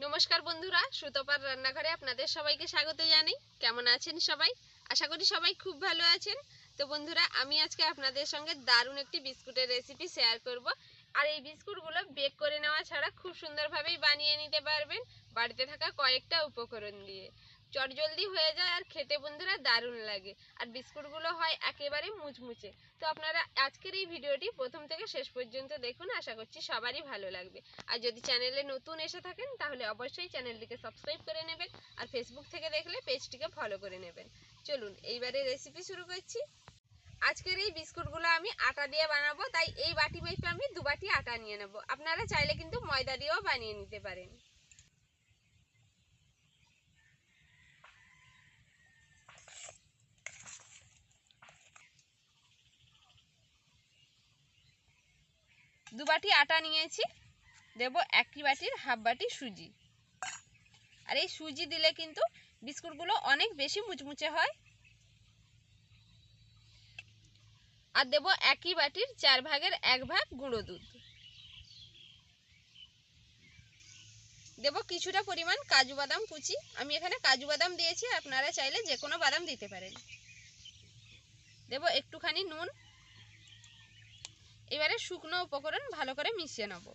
নমস্কার বন্ধুরা, সুতপার রান্নাঘরে আপনাদের সবাইকে স্বাগত জানাই। কেমন আছেন সবাই? আশা করি সবাই খুব ভালো আছেন। তো বন্ধুরা, আমি আজকে আপনাদের সঙ্গে দারুণ একটি বিস্কুটের রেসিপি শেয়ার করব। আর এই বিস্কুটগুলো বেক করে নেওয়া ছাড়া খুব সুন্দরভাবেই বানিয়ে নিতে পারবেন বাড়িতে থাকা কয়েকটা উপকরণ দিয়ে। চটজলদি হয়ে যায় আর খেতে বন্ধুরা দারুণ লাগে। আর বিস্কুটগুলো হয় একেবারে মুচমুচে। তো আপনারা আজকের এই ভিডিওটি প্রথম থেকে শেষ পর্যন্ত দেখুন, আশা করছি সবারই ভালো লাগবে। আর যদি চ্যানেলে নতুন এসে থাকেন, তাহলে অবশ্যই চ্যানেলটিকে সাবস্ক্রাইব করে নেবেন আর ফেসবুক থেকে দেখলে পেজটিকে ফলো করে নেবেন। চলুন, এইবারে রেসিপি শুরু করছি। আজকের এই বিস্কুটগুলো আমি আটা দিয়ে বানাবো, তাই এই বাটি মেপে আমি দু বাটি আটা নিয়ে নেব। আপনারা চাইলে কিন্তু ময়দা দিয়েও বানিয়ে নিতে পারেন। দু বাটি আটা নিয়েছি, দেব একই বাটির হাফ বাটি সুজি। আর এই সুজি দিলে কিন্তু বিস্কুটগুলো অনেক বেশি মুচমুচে হয়। আর দেব একই বাটির চার ভাগের এক ভাগ গুঁড়ো দুধ। দেব কিছুটা পরিমাণ কাজু বাদাম কুচি। আমি এখানে কাজু বাদাম দিয়েছি, আপনারা চাইলে যে কোনো বাদাম দিতে পারেন। দেব একটুখানি নুন এবারে শুকনো উপকরণ ভালো করে মিশিয়ে নেব।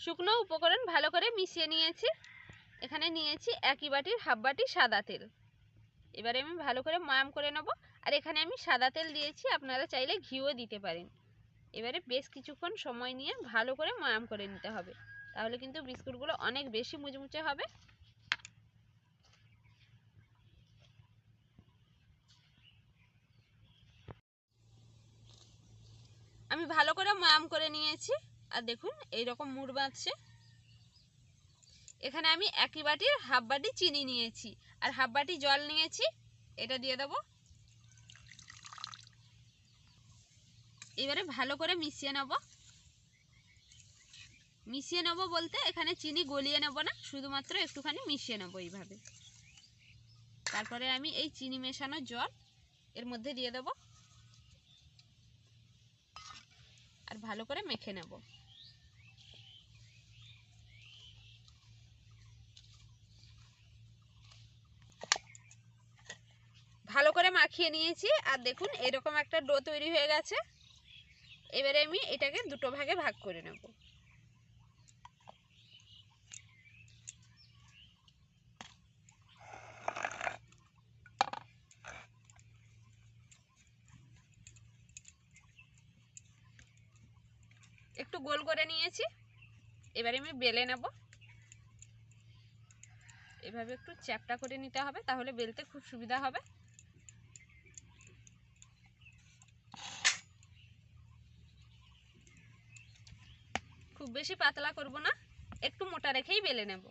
শুকনো উপকরণ ভালো করে মিশিয়ে নিয়েছি। এখানে নিয়েছি একই বাটির হাফ বাটি সাদা তেল। এবারে আমি ভালো করে ময়াম করে নেব। আর এখানে আমি সাদা তেল দিয়েছি, আপনারা চাইলে ঘিও দিতে পারেন। এবারে বেশ কিছুক্ষণ সময় নিয়ে ভালো করে ময়াম করে নিতে হবে। তাহলে কিন্তু বিস্কুটগুলো অনেক বেশি মুচমুচে হবে। আমি ভালো করে ময়াম করে নিয়েছি। আর দেখুন এই রকম মুড় বাঁধছে। এখানে আমি একই বাটির হাফ বাটি চিনি নিয়েছি। আর হাফ বাটি জল নিয়েছি। এটা দিয়ে দেবো। এবারে ভালো করে মিশিয়ে নেব। মিশিয়ে নেব বলতে এখানে চিনি গলিয়ে নেব না, শুধুমাত্র একটুখানি মিশিয়ে নেব এইভাবে। তারপরে আমি এই চিনি মেশানো জল এর মধ্যে দিয়ে দেব আর ভালো করে মেখে নেব। ভালো করে মাখিয়ে নিয়েছি, আর দেখুন এরকম একটা ডো তৈরি হয়ে গেছে। এবারে আমি এটাকে দুটো ভাগে ভাগ করে নেব। একটু গোল করে নিয়েছি। এবারে আমি বেলে নেব। এভাবে একটু চ্যাপটা করে নিতে হবে, তাহলে বেলতে খুব সুবিধা হবে। খুব বেশি পাতলা করব না, একটু মোটা রেখেই বেলে নেব।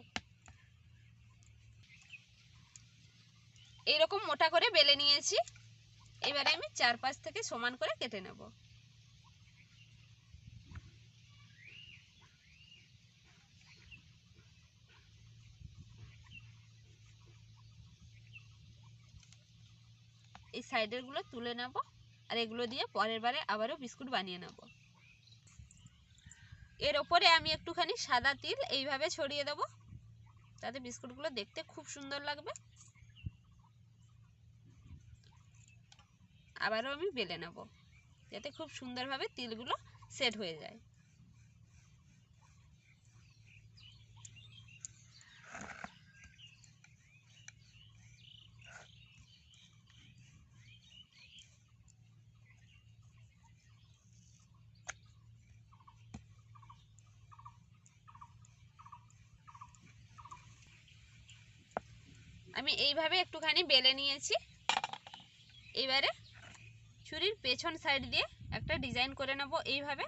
এইরকম মোটা করে বেলে নিয়েছি। এবারে আমি চারপাশ থেকে সমান করে কেটে নেব। এই সাইডেরগুলো তুলে নেব আর এগুলো দিয়ে পরের বারে আবারও বিস্কুট বানিয়ে নেব। এর ওপরে আমি একটুখানি সাদা তিল এইভাবে ছড়িয়ে দেব। তাতে বিস্কুটগুলো দেখতে খুব সুন্দর লাগবে। আবারও আমি বেলে নেব। যাতে খুব সুন্দরভাবে তিলগুলো সেট হয়ে যায়। আমি এইভাবে একটুখানি বেলে নিয়েছি। এবারে ছুরির পেছন সাইড দিয়ে একটা ডিজাইন করে নেব এইভাবে।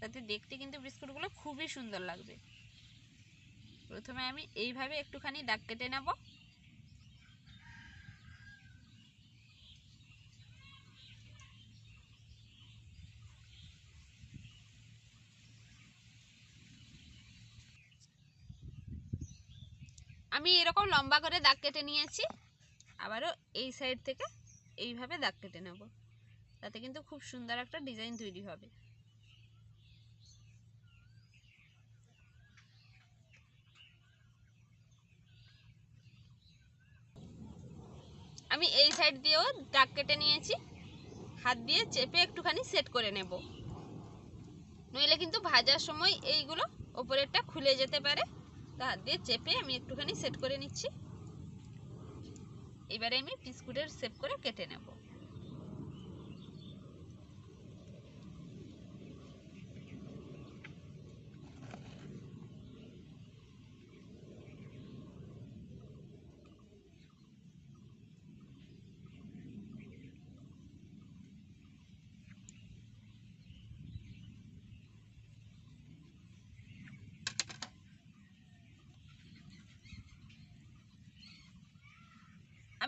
তাতে দেখতে কিন্তু বিস্কুটগুলো খুবই সুন্দর লাগবে। প্রথমে আমি এইভাবে একটুখানি দাগ কেটে নেব। আমি এরকম লম্বা করে দাগ কেটে নিয়েছি। আবারও এই সাইড থেকে এইভাবে দাগ কেটে নেব। তাতে কিন্তু খুব সুন্দর একটা ডিজাইন তৈরি হবে। আমি এই সাইড দিয়েও দাগ কেটে নিয়েছি। হাত দিয়ে চেপে একটুখানি সেট করে নেব। নইলে কিন্তু ভাজার সময় এইগুলো ওপরেরটা খুলে যেতে পারে। হাত দিয়ে চেপে আমি একটুখানি সেট করে নিচ্ছি। এবারে আমি বিস্কুটের সেপ করে কেটে নেব।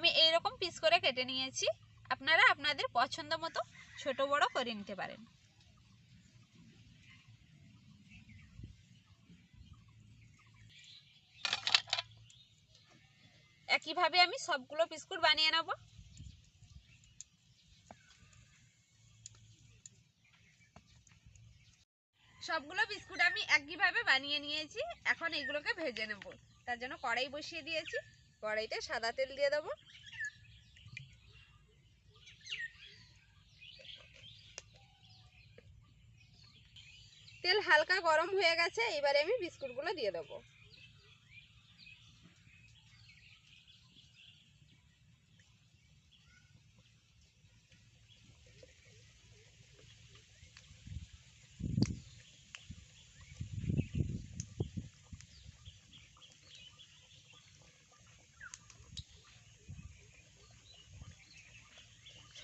আমি এই রকম পিস করে কেটে নিয়েছি। আপনারা আপনাদের পছন্দ মতো ছোট বড় করে নিতে পারেন। একইভাবে আমি সবগুলো বিস্কুট বানিয়ে নেব। সবগুলো বিস্কুট আমি একইভাবে বানিয়ে নিয়েছি। এখন এগুলোকে ভেজে নেব। তার জন্য কড়াই বসিয়ে দিয়েছি। কড়াইতে সাদা তেল দিয়ে দেবো। তেল হালকা গরম হয়ে গেছে, এবারে আমি বিস্কুটগুলো দিয়ে দেবো।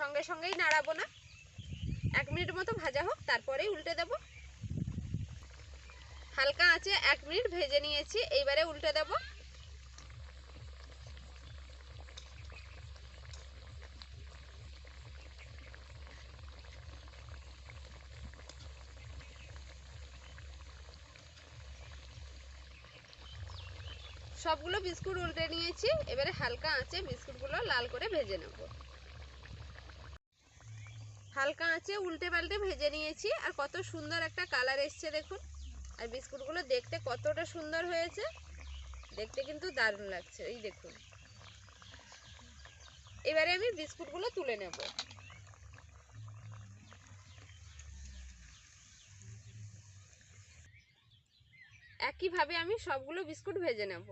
সঙ্গে সঙ্গেই নাড়াবো না। এক মিনিট মতো ভাজা হোক, তারপরেই উল্টে দেব। হালকা আছে এক মিনিট ভেজে নিয়েছি, এইবারে উল্টে দেব। সবগুলো বিস্কুট উল্টে নিয়েছি, এবারে হালকা আঁচে বিস্কুটগুলো লাল করে ভেজে নেব। হালকা আঁচে উল্টে পাল্টে ভেজে নিয়েছি, আর কত সুন্দর একটা কালার এসছে দেখুন। আর বিস্কুটগুলো দেখতে কতটা সুন্দর হয়েছে, দেখতে কিন্তু দারুণ লাগছে, এই দেখুন। এবারে আমি বিস্কুটগুলো তুলে নেব। একইভাবে আমি সবগুলো বিস্কুট ভেজে নেব।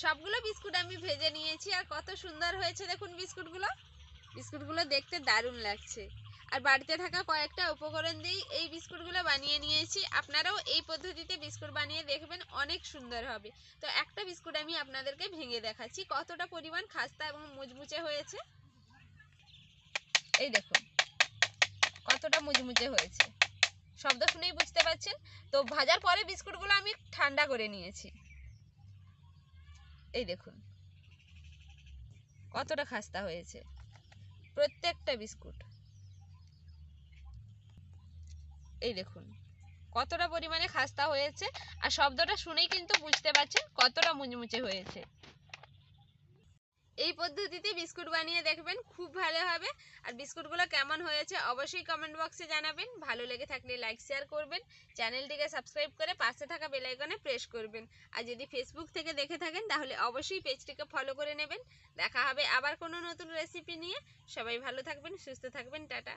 সবগুলো বিস্কুট আমি ভেজে নিয়েছি, আর কত সুন্দর হয়েছে দেখুন বিস্কুটগুলো। বিস্কুটগুলো দেখতে দারুণ লাগছে। আর বাড়িতে থাকা কয়েকটা উপকরণ দিয়েই এই বিস্কুটগুলো বানিয়ে নিয়েছি। আপনারাও এই পদ্ধতিতে বিস্কুট বানিয়ে দেখবেন অনেক সুন্দর হবে। তো একটা বিস্কুট আমি আপনাদেরকে ভেঙে দেখাচ্ছি, কতটা পরিমাণ খাস্তা এবং মুচমুচে হয়েছে। এই দেখুন, কতটা মুচমুচে হয়েছে। শব্দ শুনেই বুঝতে পারছেন? তো ভাজার পরে বিস্কুটগুলো আমি ঠান্ডা করে নিয়েছি। এই দেখুন। কতটা খাস্তা হয়েছে। প্রত্যেকটা বিস্কুট। এই দেখুন, কতটা পরিমাণে খাস্তা হয়েছে। আর শব্দটা শুনেই কিন্তু বুঝতে পারছেন কতটা মুচমুচে হয়েছে। এই পদ্ধতিতে বিস্কুট বানিয়ে দেখবেন খুব ভালো হবে। আর বিস্কুটগুলো কেমন হয়েছে অবশ্যই কমেন্ট বক্সে জানাবেন। ভালো লেগে থাকলে লাইক শেয়ার করবেন। চ্যানেলটিকে সাবস্ক্রাইব করে পাশে থাকা বেল আইকনে প্রেস করবেন। আর যদি ফেসবুক থেকে দেখে থাকেন, তাহলে অবশ্যই পেজটিকে ফলো করে নেবেন। দেখা হবে আবার কোনো নতুন রেসিপি নিয়ে। সবাই ভালো থাকবেন, সুস্থ থাকবেন, টাটা।